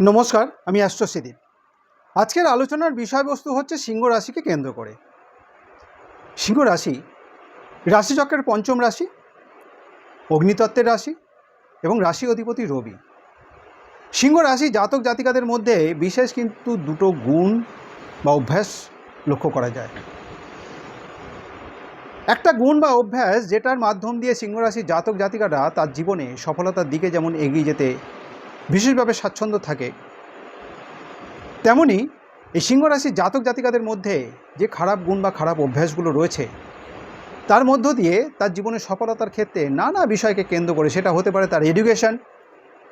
নমস্কার, আমি অ্যাস্ট্রোসিদীপ আজকের আলোচনার বিষয়বস্তু হচ্ছে সিংহ রাশিকে কেন্দ্র করে। সিংহ রাশি রাশিচক্রের পঞ্চম রাশি, অগ্নিতত্ত্বের রাশি এবং রাশি অধিপতি রবি। সিংহ রাশি জাতক জাতিকাদের মধ্যে বিশেষ কিন্তু দুটো গুণ বা অভ্যাস লক্ষ্য করা যায়। একটা গুণ বা অভ্যাস যেটার মাধ্যম দিয়ে সিংহ রাশির জাতক জাতিকারা তার জীবনে সফলতার দিকে যেমন এগিয়ে যেতে বিশেষভাবে স্বাচ্ছন্দ্য থাকে। তেমনি এই সিংহ রাশির জাতক জাতিকাদের মধ্যে যে খারাপ গুণ বা খারাপ অভ্যাসগুলো রয়েছে, তার মধ্য দিয়ে তার জীবনের সফলতার ক্ষেত্রে নানা বিষয়কে কেন্দ্র করে, সেটা হতে পারে তার এডুকেশন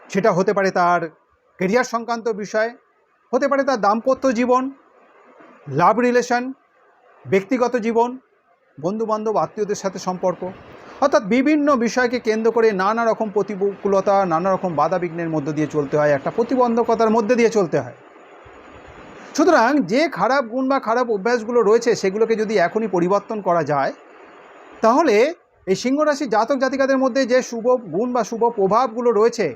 সেটা হতে পারে তার কেরিয়ার সংক্রান্ত বিষয়, হতে পারে তার দাম্পত্য জীবন লাভ রিলেশন ব্যক্তিগত জীবন, বন্ধুবান্ধব, আত্মীয়দের সাথে সম্পর্ক। অর্থাৎ বিভিন্ন বিষয়কে কেন্দ্র করে নানা রকম প্রতিকূলতা, নানা রকম বাধা বিঘ্নের মধ্য দিয়ে চলতে হয়, একটা প্রতিবন্ধকতার মধ্যে দিয়ে চলতে হয়। সুতরাং যে খারাপ গুণ বা খারাপ অভ্যাসগুলো রয়েছে, সেগুলোকে যদি এখনই পরিবর্তন করা যায়, তাহলে এই সিংহ রাশির জাতক জাতিকাদের মধ্যে যে শুভ গুণ বা শুভ প্রভাবগুলো রয়েছে,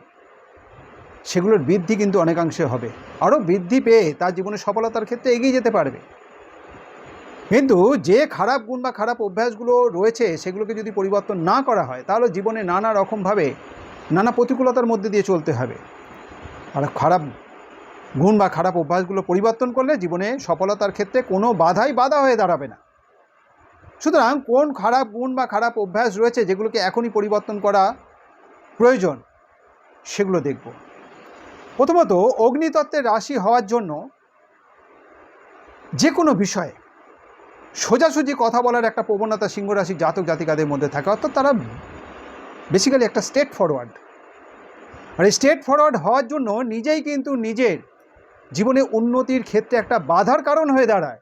সেগুলোর বৃদ্ধি কিন্তু অনেকাংশে হবে। আরও বৃদ্ধি পেয়ে তার জীবনে সফলতার ক্ষেত্রে এগিয়ে যেতে পারবে। কিন্তু যে খারাপ গুণ বা খারাপ অভ্যাসগুলো রয়েছে, সেগুলোকে যদি পরিবর্তন না করা হয়, তাহলে জীবনে নানা রকমভাবে নানা প্রতিকূলতার মধ্যে দিয়ে চলতে হবে। আর খারাপ গুণ বা খারাপ অভ্যাসগুলো পরিবর্তন করলে জীবনে সফলতার ক্ষেত্রে কোনো বাধাই বাধা হয়ে দাঁড়াবে না। সুতরাং কোন খারাপ গুণ বা খারাপ অভ্যাস রয়েছে, যেগুলোকে এখনই পরিবর্তন করা প্রয়োজন, সেগুলো দেখব। প্রথমত, অগ্নিতত্ত্বের রাশি হওয়ার জন্য যে কোনো বিষয়ে সোজাসুজি কথা বলার একটা প্রবণতা সিংহ রাশি জাতক জাতিকাদের মধ্যে থাকে। অর্থাৎ তারা বেসিক্যালি একটা স্টেট ফরওয়ার্ড আর এই স্টেট ফরওয়ার্ড হওয়ার জন্য নিজেই কিন্তু নিজের জীবনে উন্নতির ক্ষেত্রে একটা বাধার কারণ হয়ে দাঁড়ায়।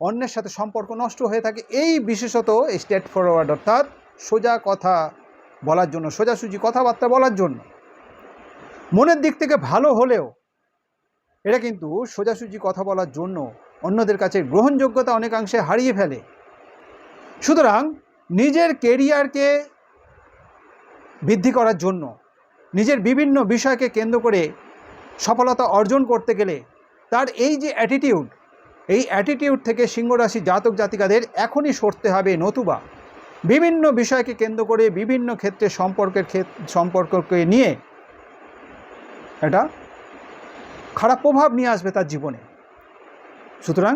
অন্যের সাথে সম্পর্ক নষ্ট হয়ে থাকে। এই বিশেষত স্টেট ফরওয়ার্ড অর্থাৎ সোজা কথা বলার জন্য, সোজাসুজি কথাবার্তা বলার জন্য। মনের দিক থেকে ভালো হলেও এটা কিন্তু সোজাসুজি কথা বলার জন্য অন্যদের কাছে গ্রহণযোগ্যতা অনেকাংশে হারিয়ে ফেলে। সুতরাং নিজের কেরিয়ারকে বৃদ্ধি করার জন্য, নিজের বিভিন্ন বিষয়কে কেন্দ্র করে সফলতা অর্জন করতে গেলে তার এই যে অ্যাটিটিউড এই অ্যাটিটিউড থেকে সিংহরাশি জাতক জাতিকাদের এখনই সরতে হবে নতুবা। বিভিন্ন বিষয়কে কেন্দ্র করে বিভিন্ন ক্ষেত্রে সম্পর্কের সম্পর্ককে নিয়ে এটা খারাপ প্রভাব নিয়ে আসবে তার জীবনে। সুতরাং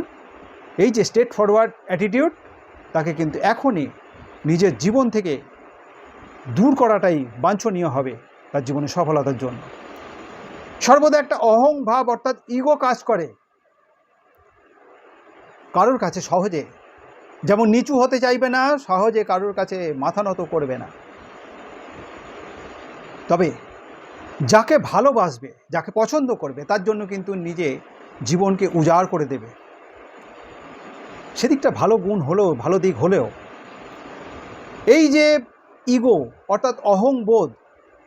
এই যে স্টেট ফরওয়ার্ড অ্যাটিটিউড তাকে কিন্তু এখনই নিজের জীবন থেকে দূর করাটাই বাঞ্ছনীয় হবে তার জীবনে সফলতার জন্য। সর্বদা একটা অহং ভাব অর্থাৎ ইগো কাজ করে। কারোর কাছে সহজে, যেমন নিচু হতে চাইবে না, সহজে কারোর কাছে মাথা নত করবে না। তবে যাকে ভালোবাসবে, যাকে পছন্দ করবে, তার জন্য কিন্তু নিজে জীবনকে উজাড় করে দেবে। সেদিকটা ভালো গুণ হলেও, ভালো দিক হলেও, এই যে ইগো, অর্থাৎ অহংবোধ,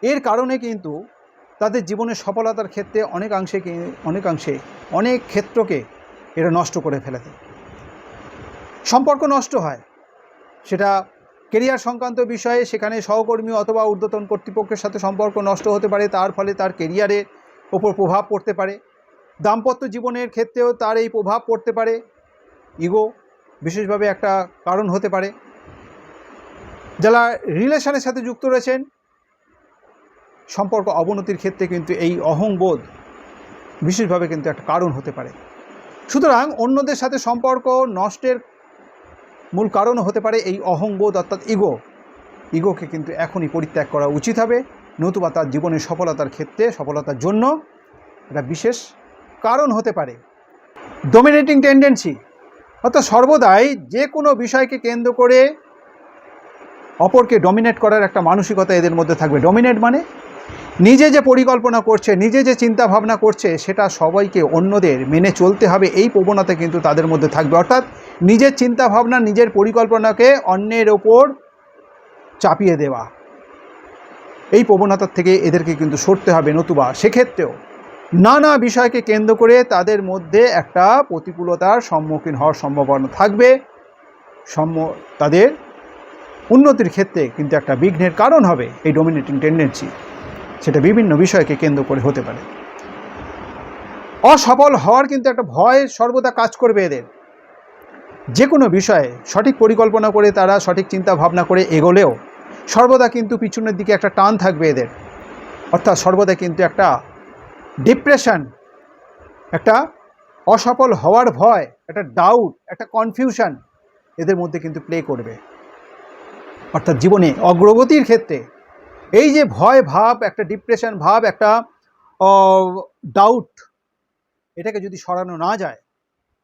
এর কারণে কিন্তু তাদের জীবনের সফলতার ক্ষেত্রে অনেকাংশে অনেকাংশে অনেক ক্ষেত্রকে এরা নষ্ট করে ফেলে দেয় সম্পর্ক নষ্ট হয়। সেটা কেরিয়ার সংক্রান্ত বিষয়ে সেখানে সহকর্মী অথবা ঊর্ধ্বতন কর্তৃপক্ষের সাথে সম্পর্ক নষ্ট হতে পারে, তার ফলে তার কেরিয়ারের ওপর প্রভাব পড়তে পারে। দাম্পত্য জীবনের ক্ষেত্রেও তার এই প্রভাব পড়তে পারে। ইগো বিশেষভাবে একটা কারণ হতে পারে। যারা রিলেশনের সাথে যুক্ত রয়েছেন, সম্পর্ক অবনতির ক্ষেত্রে কিন্তু এই অহংবোধ বিশেষভাবে কিন্তু একটা কারণ হতে পারে। সুতরাং অন্যদের সাথে সম্পর্ক নষ্টের মূল কারণ হতে পারে এই অহংবোধ অর্থাৎ ইগো। ইগোকে কিন্তু এখনই পরিত্যাগ করা উচিত হবে, নতুবা তার জীবনের সফলতার ক্ষেত্রে সফলতার জন্য। এটা বিশেষ কারণ হতে পারে। ডোমিনেটিং টেন্ডেন্সি অর্থাৎ সর্বদাই যে কোনো বিষয়কে কেন্দ্র করে অপরকে ডমিনেট করার একটা মানসিকতা এদের মধ্যে থাকবে। ডমিনেট মানে নিজে যে পরিকল্পনা করছে, নিজে যে চিন্তা ভাবনা করছে, সেটা সবাইকে অন্যদের মেনে চলতে হবে। এই প্রবণতা কিন্তু তাদের মধ্যে থাকবে। অর্থাৎ নিজের চিন্তা ভাবনা নিজের পরিকল্পনাকে অন্যের ওপর চাপিয়ে দেওয়া। এই প্রবণতার থেকে এদেরকে কিন্তু সরতে হবে নতুবা। সেক্ষেত্রেও নানা বিষয়কে কেন্দ্র করে তাদের মধ্যে একটা প্রতিকূলতার সম্মুখীন হওয়ার সম্ভাবনা থাকবে। সম্ম, তাদের উন্নতির ক্ষেত্রে কিন্তু একটা বিঘ্নের কারণ হবে এই ডোমিনেটিং টেন্ডেন্সি সেটা বিভিন্ন বিষয়কে কেন্দ্র করে হতে পারে। অসফল হওয়ার কিন্তু একটা ভয় সর্বদা কাজ করবে এদের। যে কোনো বিষয়ে সঠিক পরিকল্পনা করে তারা সঠিক চিন্তা ভাবনা করে এগোলেও সর্বদা কিন্তু পিছনের দিকে একটা টান থাকবে এদের। অর্থাৎ সর্বদা কিন্তু একটা ডিপ্রেশন একটা অসফল হওয়ার ভয়, একটা ডাউট একটা কনফিউশন এদের মধ্যে কিন্তু প্লে করবে। অর্থাৎ জীবনে অগ্রগতির ক্ষেত্রে এই যে ভয় ভাব, একটা ডিপ্রেশন ভাব, একটা ডাউট এটাকে যদি সরানো না যায়,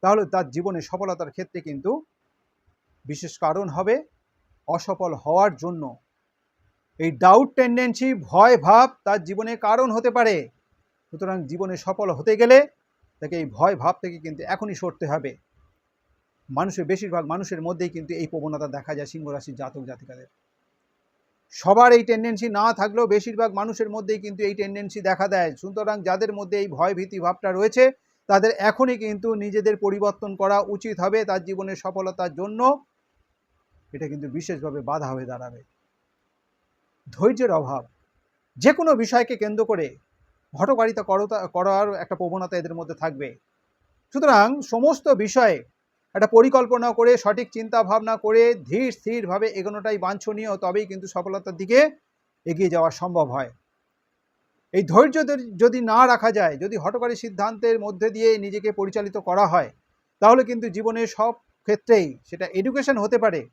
তাহলে তার জীবনে সফলতার ক্ষেত্রে কিন্তু বিশেষ কারণ হবে অসফল হওয়ার জন্য। এই ডাউট টেন্ডেন্সি ভয় ভাব তার জীবনে কারণ হতে পারে। সুতরাং জীবনে সফল হতে গেলে তাকে এই ভয় ভাব থেকে কিন্তু এখনই সরতে হবে। মানুষের বেশিরভাগ মানুষের মধ্যেই কিন্তু এই প্রবণতা দেখা যায় সিংহ রাশির জাতক জাতিকাদের। সবার এই টেন্ডেন্সি না থাকলেও বেশিরভাগ মানুষের মধ্যেই কিন্তু এই টেন্ডেন্সি দেখা দেয়। সুতরাং যাদের মধ্যে এই ভয় ভীতি ভাবটা রয়েছে, তাদের এখনই কিন্তু নিজেদের পরিবর্তন করা উচিত হবে তার জীবনের সফলতার জন্য। এটা কিন্তু বিশেষভাবে বাধা হয়ে দাঁড়াবে। ধৈর্যের অভাব। যে কোনো বিষয়কে কেন্দ্র করে হটকারিতা করতা করার একটা প্রবণতা এদের মধ্যে থাকবে। সুতরাং সমস্ত বিষয়ে একটা পরিকল্পনা করে, সঠিক চিন্তা ভাবনা করে, ধীর স্থিরভাবে এগোনোটাই বাঞ্ছনীয়, তবেই কিন্তু সফলতার দিকে এগিয়ে যাওয়া সম্ভব হয়। এই ধৈর্য যদি- যদি না রাখা যায়, যদি হটকারী সিদ্ধান্তের মধ্যে দিয়ে নিজেকে পরিচালিত করা হয়, তাহলে কিন্তু জীবনের সব ক্ষেত্রেই সেটা এডুকেশন হতে পারে,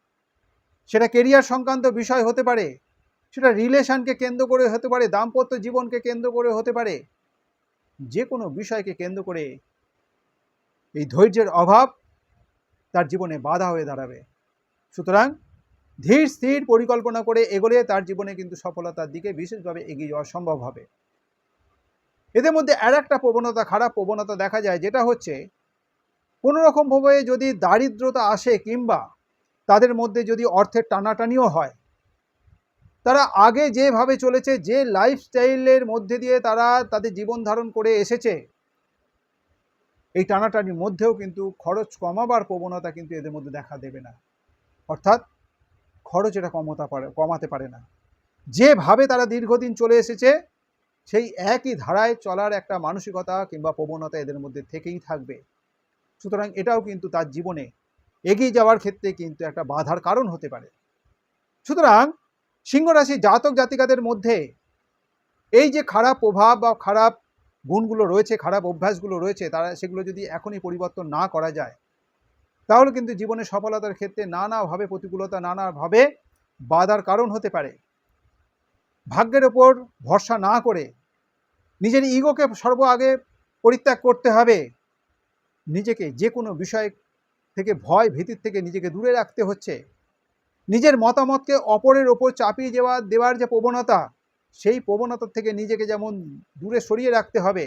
সেটা কেরিয়ার সংক্রান্ত বিষয় হতে পারে সেটা রিলেশনকে কেন্দ্র করে হতে পারে, দাম্পত্য জীবনকে কেন্দ্র করে হতে পারে, যে কোনো বিষয়কে কেন্দ্র করে এই ধৈর্যের অভাব তার জীবনে বাধা হয়ে দাঁড়াবে। সুতরাং ধীর, স্থির পরিকল্পনা করে এগোলে তার জীবনে কিন্তু সফলতার দিকে বিশেষভাবে এগিয়ে যাওয়া সম্ভব হবে। এদের মধ্যে আর একটা প্রবণতা, খারাপ প্রবণতা দেখা যায়, যেটা হচ্ছে কোনো রকমভাবে যদি দারিদ্রতা আসে কিংবা তাদের মধ্যে যদি অর্থের টানাটানিও হয় তারা আগে যেভাবে চলেছে, যে লাইফস্টাইলের মধ্যে দিয়ে তারা তাদের জীবন ধারণ করে এসেছে, এই টানাটানির মধ্যেও কিন্তু খরচ কমাবার প্রবণতা কিন্তু এদের মধ্যে দেখা দেবে না। অর্থাৎ খরচ এটা কমতা পারে, কমাতে পারে না। যেভাবে তারা দীর্ঘদিন চলে এসেছে, সেই একই ধারায় চলার একটা মানসিকতা কিংবা প্রবণতা এদের মধ্যে থেকেই থাকবে। সুতরাং এটাও কিন্তু তার জীবনে এগিয়ে যাওয়ার ক্ষেত্রে কিন্তু একটা বাধার কারণ হতে পারে। সুতরাং সিংহ রাশি জাতক জাতিকাদের মধ্যে এই যে খারাপ প্রভাব বা খারাপ গুণগুলো রয়েছে, খারাপ অভ্যাসগুলো রয়েছে, তারা সেগুলো যদি এখনই পরিবর্তন না করা যায়, তাহলে কিন্তু জীবনে সফলতার ক্ষেত্রে নানাভাবে প্রতিকূলতা, নানাভাবে বাধার কারণ হতে পারে। ভাগ্যের ওপর ভরসা না করে নিজের ইগোকে সর্ব আগে পরিত্যাগ করতে হবে। নিজেকে যে কোনো বিষয় থেকে, ভয় ভীতির থেকে নিজেকে দূরে রাখতে হচ্ছে। নিজের মতামতকে অপরের ওপর চাপিয়ে দেওয়া, দেওয়ার যে প্রবণতা, সেই প্রবণতা থেকে নিজেকে যেমন দূরে সরিয়ে রাখতে হবে,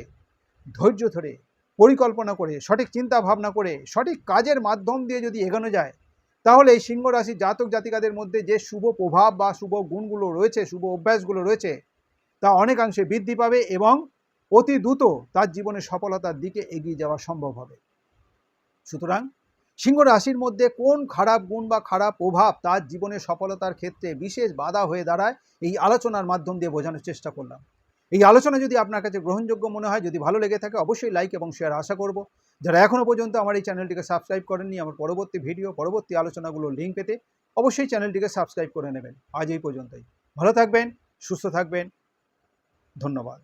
ধৈর্য ধরে, পরিকল্পনা করে, সঠিক চিন্তা ভাবনা করে, সঠিক কাজের মাধ্যম দিয়ে যদি এগোনো যায়, তাহলে এই সিংহ রাশির জাতক জাতিকাদের মধ্যে যে শুভ প্রভাব বা শুভ গুণগুলো রয়েছে, শুভ অভ্যাসগুলো রয়েছে, তা অনেকাংশে বৃদ্ধি পাবে এবং অতি দ্রুত তার জীবনে সফলতার দিকে এগিয়ে যাওয়া সম্ভব হবে। সুতরাং সিংহ রাশির মধ্যে কোন খারাপ গুণ বা খারাপ প্রভাব তার জীবনের সফলতার ক্ষেত্রে বিশেষ বাধা হয়ে দাঁড়ায়? এই আলোচনার মাধ্যম দিয়ে বোঝানোর চেষ্টা করলাম। এই আলোচনা যদি আপনার কাছে গ্রহণযোগ্য মনে হয়, যদি ভালো লেগে থাকে অবশ্যই লাইক এবং শেয়ার আশা করব। যারা এখনও পর্যন্ত আমার এই চ্যানেলটিকে সাবস্ক্রাইব করেননি, আমার পরবর্তী ভিডিও পরবর্তী আলোচনাগুলোর লিঙ্ক পেতে অবশ্যই চ্যানেলটিকে সাবস্ক্রাইব করে নেবেন। আজ এই পর্যন্তই। ভালো থাকবেন, সুস্থ থাকবেন। ধন্যবাদ।